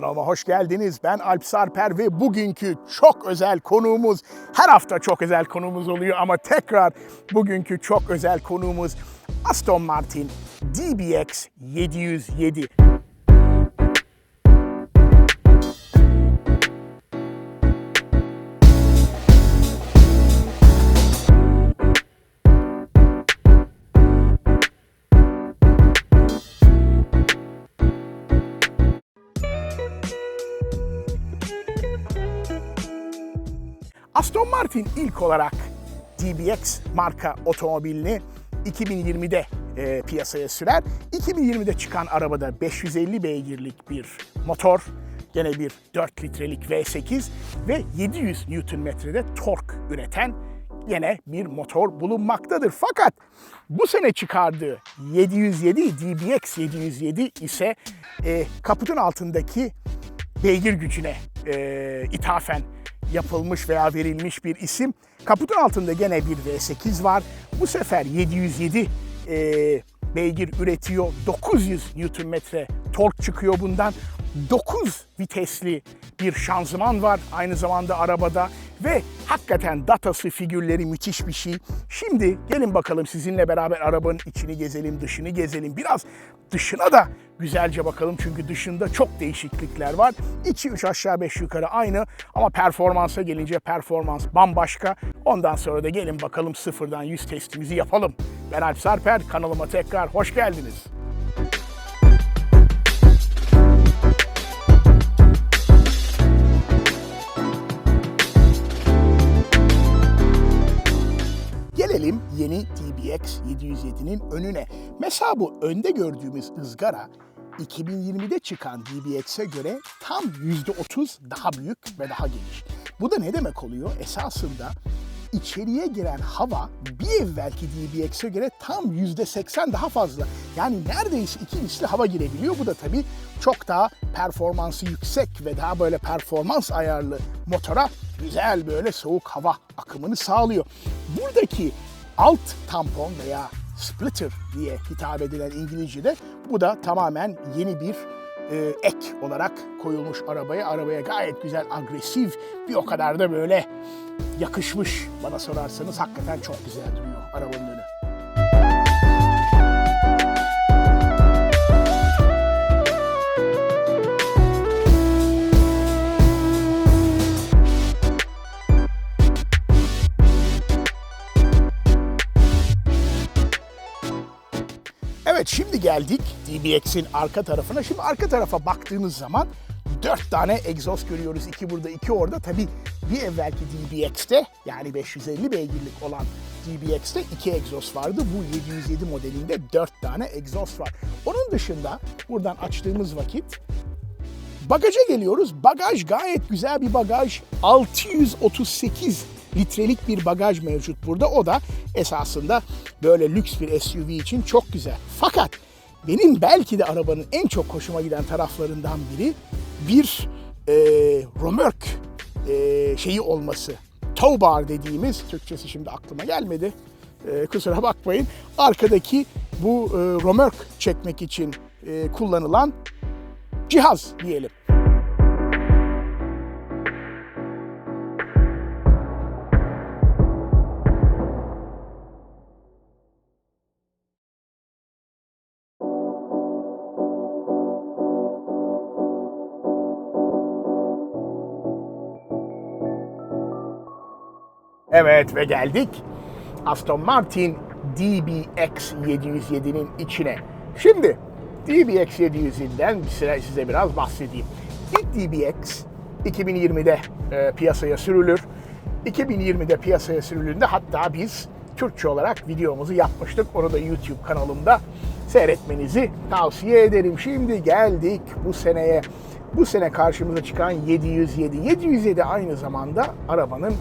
Kanalıma hoş geldiniz. Ben Alp Sarper ve bugünkü çok özel konuğumuz, her hafta çok özel konuğumuz oluyor ama tekrar bugünkü çok özel konuğumuz Aston Martin DBX 707. Aston Martin ilk olarak DBX marka otomobilini 2020'de e, piyasaya sürer. 2020'de çıkan arabada 550 beygirlik bir motor, gene bir 4 litrelik V8 ve 700 Nm'de tork üreten yine bir motor bulunmaktadır. Fakat bu sene çıkardığı 707 DBX 707 ise e, kaputun altındaki beygir gücüne e, ithafen yapılmış veya verilmiş bir isim. Kaputun altında gene bir V8 var. Bu sefer 707 e, beygir üretiyor. 900 Nm tork çıkıyor bundan. 9 vitesli bir şanzıman var aynı zamanda arabada ve hakikaten datası, figürleri müthiş bir şey. Şimdi gelin bakalım sizinle beraber arabanın içini gezelim, dışını gezelim. Biraz dışına da güzelce bakalım çünkü dışında çok değişiklikler var. İçi 3 aşağı 5 yukarı aynı ama performansa gelince performans bambaşka. Ondan sonra da gelin bakalım sıfırdan 100 testimizi yapalım. Ben Alp Sarper, kanalıma tekrar hoş geldiniz. Gelelim yeni DBX 707'nin önüne. Mesela bu önde gördüğümüz ızgara 2020'de çıkan DBX'e göre tam %30 daha büyük ve daha geniş. Bu da ne demek oluyor? Esasında içeriye giren hava bir evvelki DBX'e göre tam %80 daha fazla. Yani neredeyse iki misli hava girebiliyor. Bu da tabii çok daha performansı yüksek ve daha böyle performans ayarlı motora güzel böyle soğuk hava akımını sağlıyor. Buradaki alt tampon veya splitter diye hitap edilen İngilizce'de bu da tamamen yeni bir e, ek olarak koyulmuş arabaya. Arabaya gayet güzel, agresif, bir o kadar da böyle yakışmış bana sorarsanız. Hakikaten çok güzel duruyor arabanın geldik DBX'in arka tarafına. Şimdi arka tarafa baktığınız zaman dört tane egzoz görüyoruz. iki burada, iki orada. Tabii bir evvelki DBX'te yani 550 beygirlik olan DBX'te iki egzoz vardı. Bu 707 modelinde dört tane egzoz var. Onun dışında buradan açtığımız vakit Bagaja geliyoruz. Bagaj gayet güzel bir bagaj. 638 litrelik bir bagaj mevcut burada. O da esasında böyle lüks bir SUV için çok güzel. Fakat benim belki de arabanın en çok hoşuma giden taraflarından biri bir e, römork e, şeyi olması. Tow bar dediğimiz, Türkçesi şimdi aklıma gelmedi. E, kusura bakmayın. Arkadaki bu e, römork çekmek için e, kullanılan cihaz diyelim. Evet ve geldik Aston Martin DBX 707'nin içine. Şimdi DBX 707'den bir süre size biraz bahsedeyim. İlk DBX 2020'de e, piyasaya sürülür. 2020'de piyasaya sürüldüğünde hatta biz Türkçe olarak videomuzu yapmıştık. Onu da YouTube kanalımda seyretmenizi tavsiye ederim. Şimdi geldik bu seneye. Bu sene karşımıza çıkan 707. 707 aynı zamanda arabanın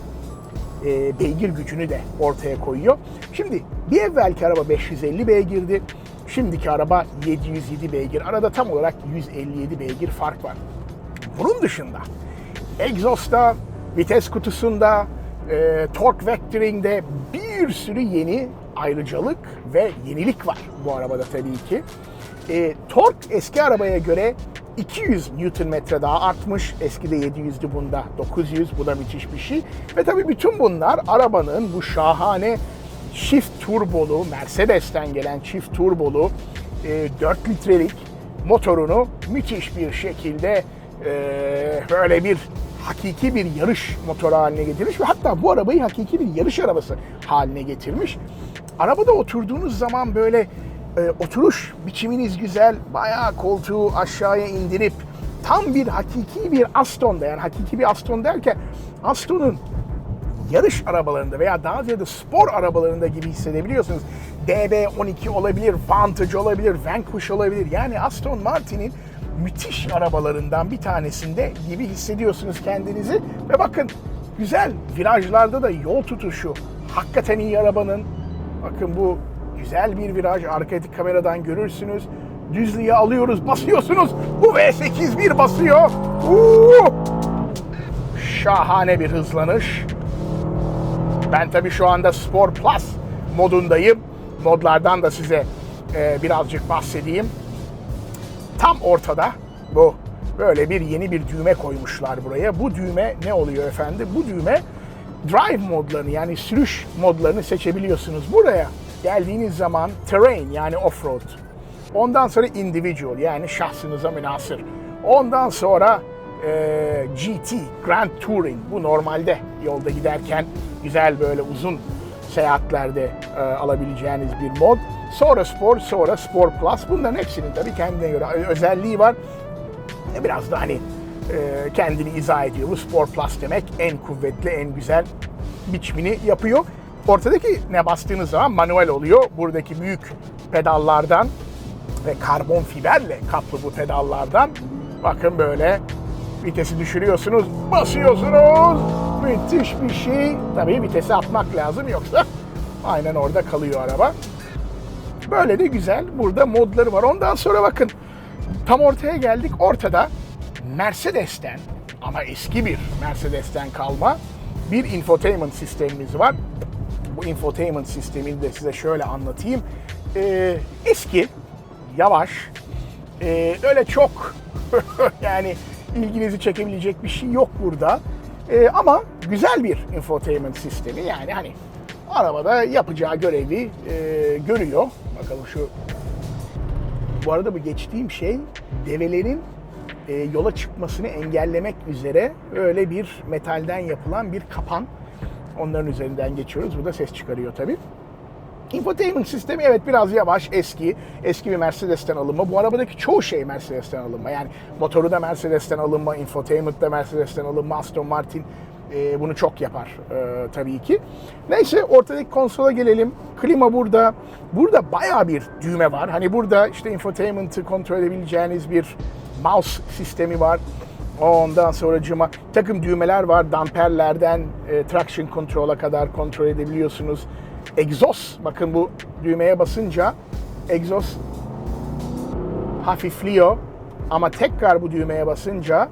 e, beygir gücünü de ortaya koyuyor. Şimdi bir evvelki araba 550 beygirdi. Şimdiki araba 707 beygir. Arada tam olarak 157 beygir fark var. Bunun dışında egzosta, vites kutusunda, e, torque vectoring'de bir sürü yeni ayrıcalık ve yenilik var bu arabada tabii ki. E, tork eski arabaya göre 200 Nm daha artmış. Eskide 700'dü bunda 900. Bu da müthiş bir şey. Ve tabii bütün bunlar arabanın bu şahane çift turbolu, Mercedes'ten gelen çift turbolu e, 4 litrelik motorunu müthiş bir şekilde e, böyle bir hakiki bir yarış motoru haline getirmiş ve hatta bu arabayı hakiki bir yarış arabası haline getirmiş. Arabada oturduğunuz zaman böyle e, oturuş biçiminiz güzel, bayağı koltuğu aşağıya indirip tam bir hakiki bir Aston'da yani hakiki bir Aston derken Aston'un yarış arabalarında veya daha ziyade spor arabalarında gibi hissedebiliyorsunuz. DB12 olabilir, Vantage olabilir, Vanquish olabilir. Yani Aston Martin'in müthiş arabalarından bir tanesinde gibi hissediyorsunuz kendinizi. Ve bakın güzel virajlarda da yol tutuşu hakikaten iyi arabanın. Bakın bu güzel bir viraj arkadaki kameradan görürsünüz. Düzlüğe alıyoruz, basıyorsunuz. Bu V8 bir basıyor. Uuu! Şahane bir hızlanış. Ben tabii şu anda Spor Plus modundayım. Modlardan da size e, birazcık bahsedeyim. Tam ortada bu böyle bir yeni bir düğme koymuşlar buraya. Bu düğme ne oluyor efendim? Bu düğme drive modlarını yani sürüş modlarını seçebiliyorsunuz. Buraya geldiğiniz zaman terrain yani offroad. Ondan sonra individual yani şahsınıza münasır. Ondan sonra e, GT, Grand Touring. Bu normalde yolda giderken güzel böyle uzun seyahatlerde e, alabileceğiniz bir mod. Sonra Spor, sonra Spor Plus. Bunların hepsinin tabii kendine göre özelliği var. E, Biraz da hani e, kendini izah ediyor. Bu Spor Plus demek en kuvvetli, en güzel biçimini yapıyor. Ortadaki ne bastığınız zaman manuel oluyor. Buradaki büyük pedallardan ve karbon fiberle kaplı bu pedallardan bakın böyle vitesi düşürüyorsunuz, basıyorsunuz. Müthiş bir şey. Tabii vitesi atmak lazım yoksa aynen orada kalıyor araba. Böyle de güzel. Burada modları var. Ondan sonra bakın tam ortaya geldik. Ortada Mercedes'ten ama eski bir Mercedes'ten kalma bir infotainment sistemimiz var. Bu infotainment sistemini de size şöyle anlatayım. Ee, eski, yavaş, ee, öyle çok yani ilginizi çekebilecek bir şey yok burada. Ee, ama güzel bir infotainment sistemi yani hani arabada yapacağı görevi e, görüyor. Bakalım şu bu arada bu geçtiğim şey develerin e, yola çıkmasını engellemek üzere öyle bir metalden yapılan bir kapan. Onların üzerinden geçiyoruz. Bu da ses çıkarıyor tabii. Infotainment sistemi evet biraz yavaş, eski. Eski bir Mercedes'ten alınma. Bu arabadaki çoğu şey Mercedes'ten alınma. Yani motoru da Mercedes'ten alınma, infotainment da Mercedes'ten alınma. Aston Martin e, bunu çok yapar e, tabii ki. Neyse ortadaki konsola gelelim. Klima burada. Burada bayağı bir düğme var. Hani burada işte infotainment'ı kontrol edebileceğiniz bir mouse sistemi var. Ondan sonra cıma takım düğmeler var. Damperlerden e, traction control'a kadar kontrol edebiliyorsunuz. Egzoz, bakın bu düğmeye basınca egzoz hafifliyor. Ama tekrar bu düğmeye basınca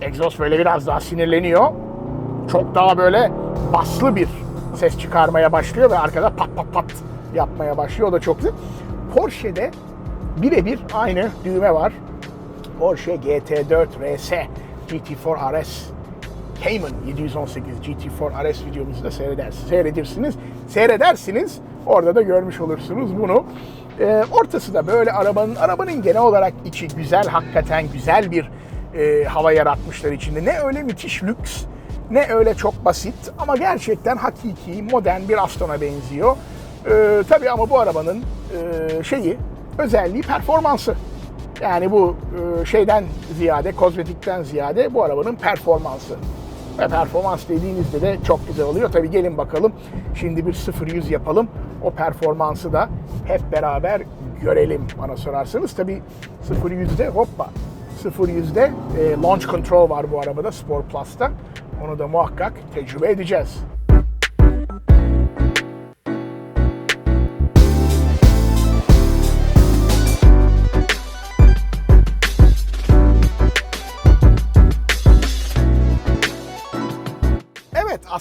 egzoz böyle biraz daha sinirleniyor. Çok daha böyle baslı bir ses çıkarmaya başlıyor ve arkada pat pat pat yapmaya başlıyor. O da çok güzel. Porsche'de birebir aynı düğme var. Porsche GT4 RS GT4 RS Cayman 718 GT4 RS videomuzu da seyredersiniz. Seyredirsiniz. Seyredersiniz. Orada da görmüş olursunuz bunu. Ee, ortası da böyle arabanın arabanın genel olarak içi güzel hakikaten güzel bir e, hava yaratmışlar içinde. Ne öyle müthiş lüks ne öyle çok basit ama gerçekten hakiki modern bir Aston'a benziyor. Ee, tabii ama bu arabanın e, şeyi özelliği performansı. Yani bu e, şeyden ziyade, kozmetikten ziyade bu arabanın performansı. Ve performans dediğinizde de çok güzel oluyor. Tabii gelin bakalım şimdi bir 0-100 yapalım. O performansı da hep beraber görelim bana sorarsanız. Tabii 0-100'de hoppa 0-100'de e, launch control var bu arabada Sport Plus'ta. Onu da muhakkak tecrübe edeceğiz.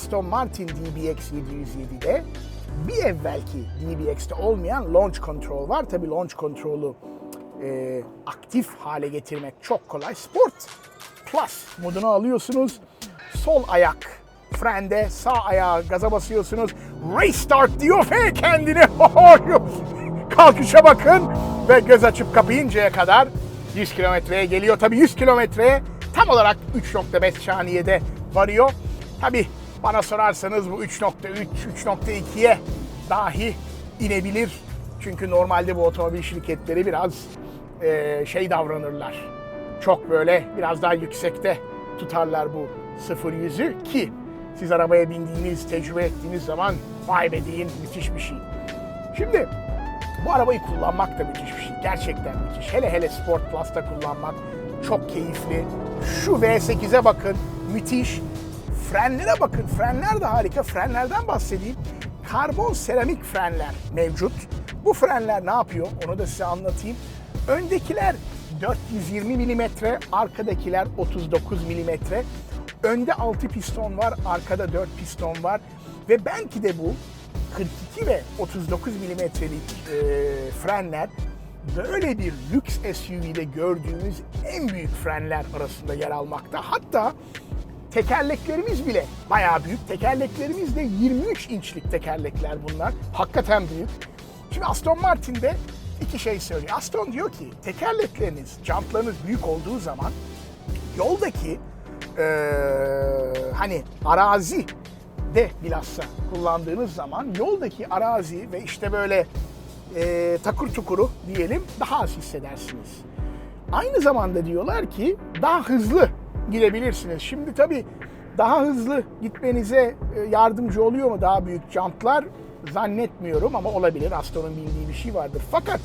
Aston Martin DBX 707'de bir evvelki DBX'te olmayan launch control var. Tabii launch control'u e, aktif hale getirmek çok kolay. Sport Plus modunu alıyorsunuz. Sol ayak frende, sağ ayağı gaza basıyorsunuz. Restart diyor ve kendini kalkışa bakın ve göz açıp kapayıncaya kadar 100 kilometreye geliyor. Tabii 100 kilometreye tam olarak 3.5 saniyede varıyor. Tabii bana sorarsanız bu 3.3, 3.2'ye dahi inebilir. Çünkü normalde bu otomobil şirketleri biraz eee, şey davranırlar. Çok böyle biraz daha yüksekte tutarlar bu 0-100'ü ki siz arabaya bindiğiniz, tecrübe ettiğiniz zaman vay be deyin müthiş bir şey. Şimdi bu arabayı kullanmak da müthiş bir şey. Gerçekten müthiş. Hele hele Sport Plus'ta kullanmak çok keyifli. Şu V8'e bakın. Müthiş. Frenlere bakın. Frenler de harika. Frenlerden bahsedeyim. Karbon seramik frenler mevcut. Bu frenler ne yapıyor? Onu da size anlatayım. Öndekiler 420 mm, arkadakiler 39 mm. Önde 6 piston var, arkada 4 piston var. Ve belki de bu 42 ve 39 milimetrelik e, frenler böyle bir lüks SUV'de gördüğümüz en büyük frenler arasında yer almakta. Hatta tekerleklerimiz bile bayağı büyük. Tekerleklerimiz de 23 inçlik tekerlekler bunlar. Hakikaten büyük. Şimdi Aston Martin'de iki şey söylüyor. Aston diyor ki tekerlekleriniz, jantlarınız büyük olduğu zaman yoldaki eee, hani arazi de bilhassa kullandığınız zaman yoldaki arazi ve işte böyle eee takır tukuru diyelim daha az hissedersiniz. Aynı zamanda diyorlar ki daha hızlı gidebilirsiniz. Şimdi tabii daha hızlı gitmenize e, yardımcı oluyor mu daha büyük jantlar? Zannetmiyorum ama olabilir. Aston'un bildiği bir şey vardır. Fakat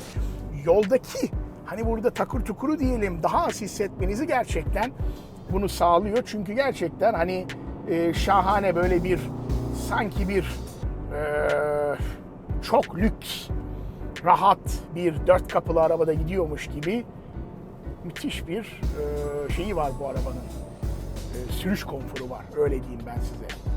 yoldaki hani burada takır tukuru diyelim daha az hissetmenizi gerçekten bunu sağlıyor. Çünkü gerçekten hani e, şahane böyle bir sanki bir e, çok lüks rahat bir dört kapılı arabada gidiyormuş gibi müthiş bir e, şeyi var bu arabanın. E, sürüş konforu var. Öyle diyeyim ben size.